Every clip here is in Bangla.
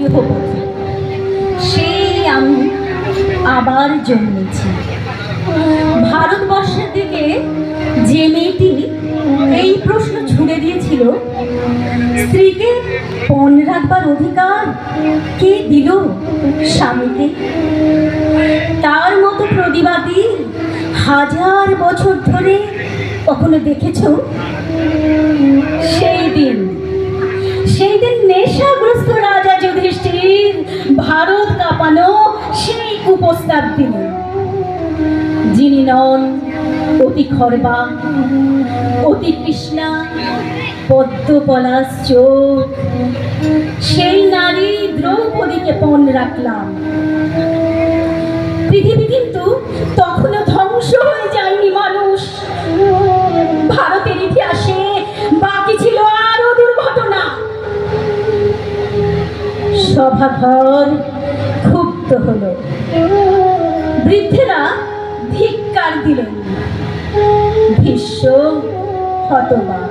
গৃহবধূ সেই আমি আবার জন্মেছি। ভারতবর্ষের দিকে যে মেয়েটি এই প্রশ্ন ছুড়ে দিয়েছিল, স্ত্রীকে পণ রাখবার অধিকার কে দিল স্বামীকে? তার মতো প্রতিবাদী হাজার বছর ধরে কখনো দেখেছ? সেই দিন সেই দিন নেশাগ্রস্ত রাজা যুধিষ্ঠির ভারত কাঁপানো সেই কুপ্রস্তাব দিলেন যিনি নন, অতি খরবা, অতি কৃষ্ণা পদ্ম পলাশ চোখ। সেই নারী দ্রৌপদীকে পণ রাখলাম। পৃথিবী কিন্তু সভাঘর ক্ষুব্ধ হলো। বৃদ্ধেরা ধিক্কার দিলেন। ভীষ্ম হতবাক।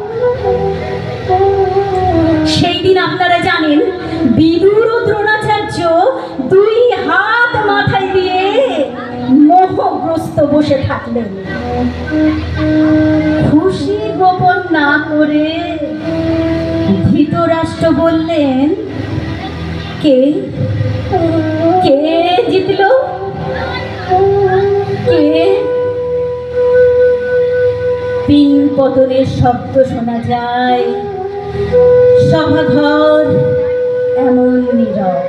সেই দিন আপনারা জানেন, বিদুর ও দ্রোণাচার্য দুই হাত মাথায় দিয়ে মোহগ্রস্ত বসে থাকলেন। খুশি গোপন না করে ধৃতরাষ্ট্র বললেন কে? কে জিতলো? কে? পিন পতনের শব্দ শোনা যায়। সভাঘর এমন নীরব।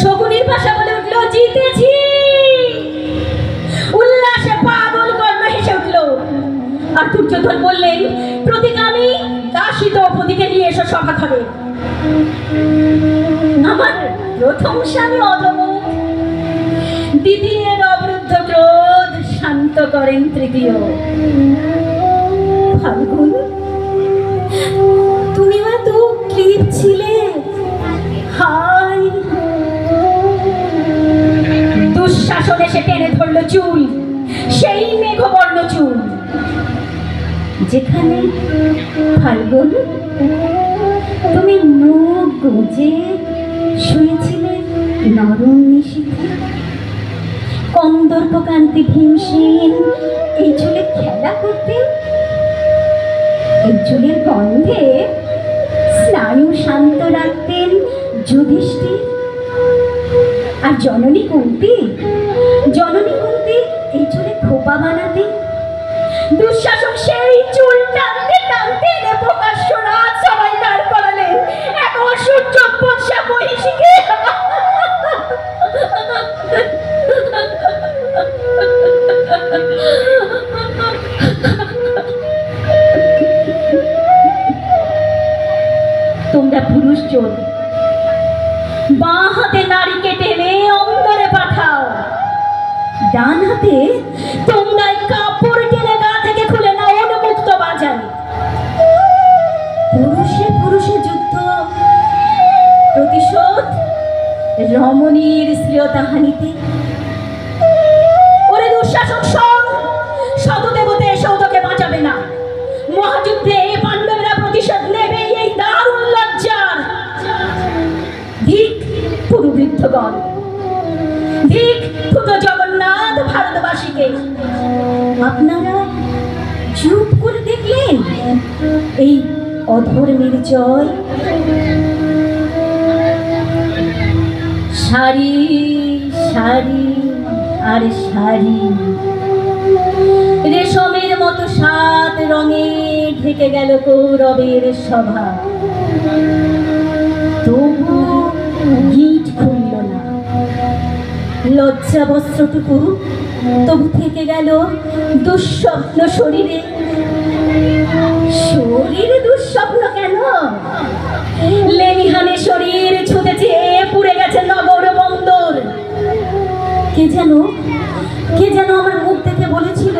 শকুনির ভাষা বলে উঠল, জিতেছি। উল্লাসে পাগল কর্ণ হেসে উঠল। আর দুর্যোধন বললেন প্রতিগামী দাসী দ্রৌপদীকে নিয়ে এসো সভা ঘরে আমার প্রথম স্বামী অধমুখ দ্বিতীয়ের অবরুদ্ধ ক্রোধ শান্ত করেন তৃতীয়। ফাল্গুন, তুমি এত ক্লিপ ছিলে। হাই। দুঃশাসন এসে টেনে ধরলো চুল, সেই মেঘবর্ণ চুল। যেখানে ফাল্গুন তুমি মুখ গুজে শুয়েছিলে নরম নিশীথে কন্দর্পকান্তি ভীমসেন, এই চুলে খেলা করতে? এই চুলের গন্ধে স্নায়ু শান্ত রাখতেন যুধিষ্ঠির। আর জননী কুন্তি জননী কুন্তি এই চুলে খোপা বানাতেন? দুঃশাসন সেই চুল টানতে টানতে প্রকাশ্য রাত সবাই তোমরা পুরুষ জন বাঁ হাতে নারীকে টেনে অন্দরে পাঠাও ডান হাতে রমণীর শ্লীয়তাহানিতে ওরে দুঃশাসন শোন শতদেবতে এসেও তোকে বাঁচাবে না। মহাযুদ্ধে পাণ্ডবরা প্রতিশোধ নেবে এই দারুণ লজ্জার। ধিক পুরুবৃদ্ধগণ ধিক পুত জগন্নাথ ভারতবাসীকে, আপনারা চুপ করে দেখলেন এই অধর্মের জয়? সারি সারি আর সারি রেশমের মতো সাত রঙে ঢেকে গেল কৌরবের সভা। তবু গিট খুলল না। লজ্জা বস্ত্রটুকু তবু থেকে গেল দুঃস্বপ্ন শরীরে। শরীরে দুঃস্বপ্ন কেন? যেন, কে যেন আমার মুখ দেখে বলেছিল,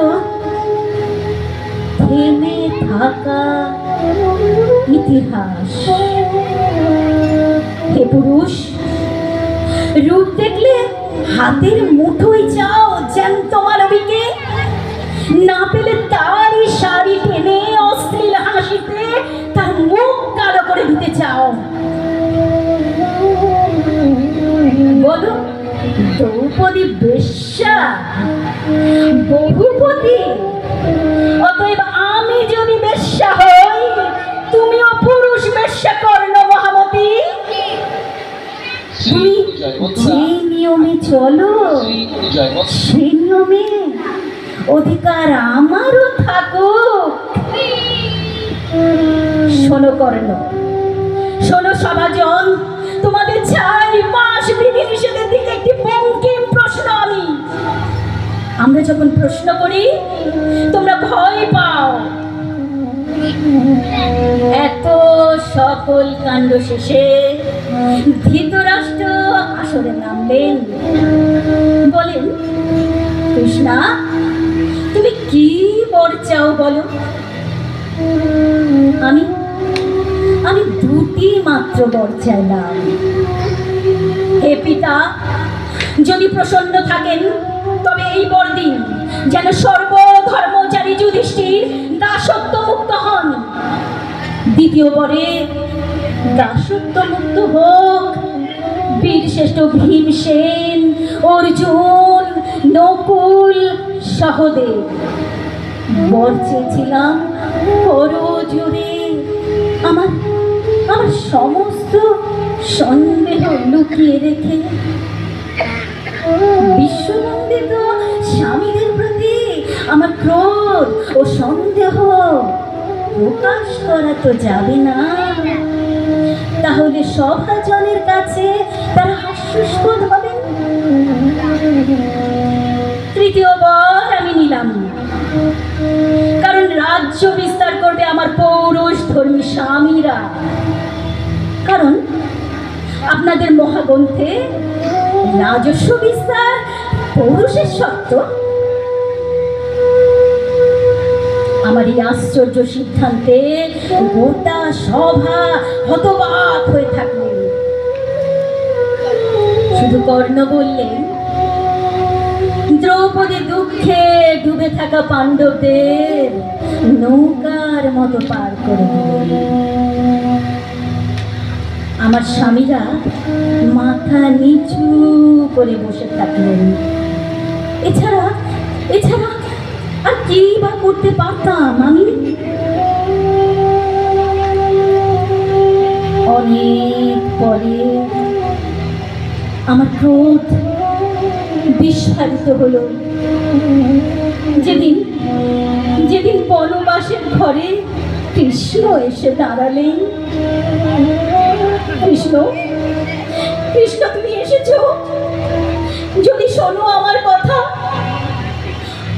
থেমে থাকা ইতিহাস। হে পুরুষ, রূপ দেখলে হাতের মুঠোয় যাও জ্যান্ত মানবীকে না পেলে তারই শাড়ি টেনে অশ্লীল হাসিতে তার মুখ কালো করে দিতে চাও। শ্রী সেই নিয়মে অধিকার আমারও থাকুক। শোনো কর্ণ, শোনো সমাজন তোমাদের চার মাস বিধি নিষেধের দিকে একটি বঙ্কিম প্রশ্ন আমি। আমরা যখন প্রশ্ন করি, তোমরা ভয় পাও। এত সকল কাণ্ড শেষে ধৃতরাষ্ট্র আসরে নামলেন। বলেন, কৃষ্ণা, তুমি কি বর চাও বলো? আমি আমি দুটি মাত্র বর চাইলাম। হে পিতা, যদি প্রসন্ন থাকেন, তবে এই বর দিন যেন সর্বধর্মচারী যুধিষ্ঠির দাসত্ব মুক্ত হন। দ্বিতীয় বরে দাসত্ব মুক্ত হোক, বীরশ্রেষ্ঠ ভীমসেন অর্জুন, নকুল, সহদেব। বর চেয়েছিলাম করো আমার আমার সমস্ত সন্দেহ লুকিয়ে রেখে। আমার ক্রোধ ও সন্দেহ প্রকাশ করা তো যাবে না। তাহলে সভাজনের কাছে তারা হাস্যস্পদ হবে। তৃতীয়বার আমি নিলাম। কারণ রাজ্য বিস্তার করবে আমার পৌরুষ ধর্মী স্বামীরা। কারণ আপনাদের মহাগ্রন্থে রাজস্ব বিস্তার পৌরুষের সত্য আমার এই আশ্চর্য সিদ্ধান্তে গোটা সভা হতবাক হয়ে থাকলেন শুধু কর্ণ বললেন, দ্রৌপদী দুঃখে ডুবে থাকা পাণ্ডবদের নৌকার মতো পার করে আমার স্বামীরা মাথা নিচু করে বসে থাকলেন। এছাড়া এছাড়া আর কি বা করতে পারতাম আমি? অনেক পরে আমার ক্রোধ বিস্ফারিত হলো। যেদিন যেদিন বনবাসের ঘরে কৃষ্ণ এসে দাঁড়ালেন। কৃষ্ণ কৃষ্ণ তুমি এসেছ? যদি শোনো আমার কথা।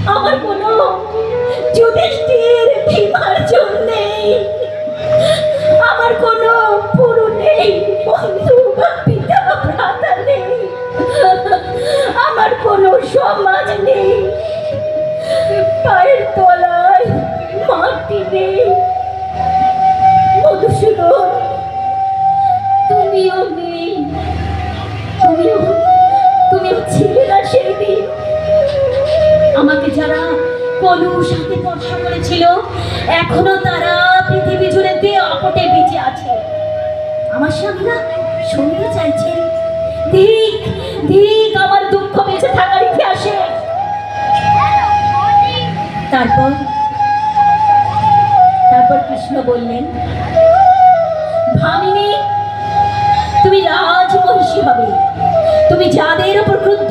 আমার কোনো যুধিষ্ঠির ভীমার নেই। আমার কোনো পুরু নেই, বন্ধু বা পিতা ভ্রাতা নেই। আমার কোনো সমাজ নেই। পায়ের তলায় মাটি নেই। কলু সাথে স্পর্শ করেছিল এখনও তারা পৃথিবী জুড়ে দিয়ে অপটে বেঁচে আছে। আমার স্বামীরা শুনতে চাইছে। দিক দিক আমার দুঃখ বেঁচে থাকার ইতিহাসে। তারপর তারপর কৃষ্ণ বললেন, ভামিনী, তুমি রাজমহিষী হবে। তুমি যাদের উপর ক্রুদ্ধ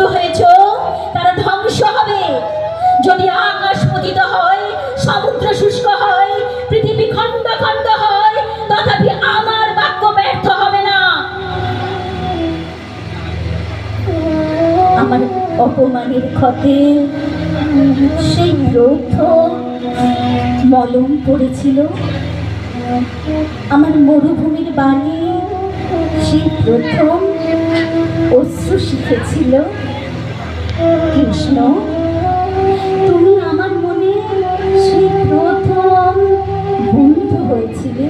অপমানের ক্ষতে সেই প্রথম মলম পড়েছিল। আমার মরুভূমির বাণী সেই প্রথম অশ্রু শিখেছিল। কৃষ্ণ, তুমি আমার মনে সেই প্রথম বন্ধু হয়েছিলে।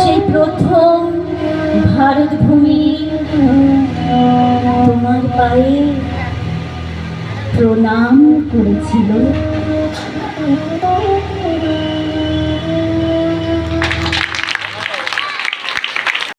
সেই প্রথম ভারত ভূমি পায়ে প্রণাম করেছিল।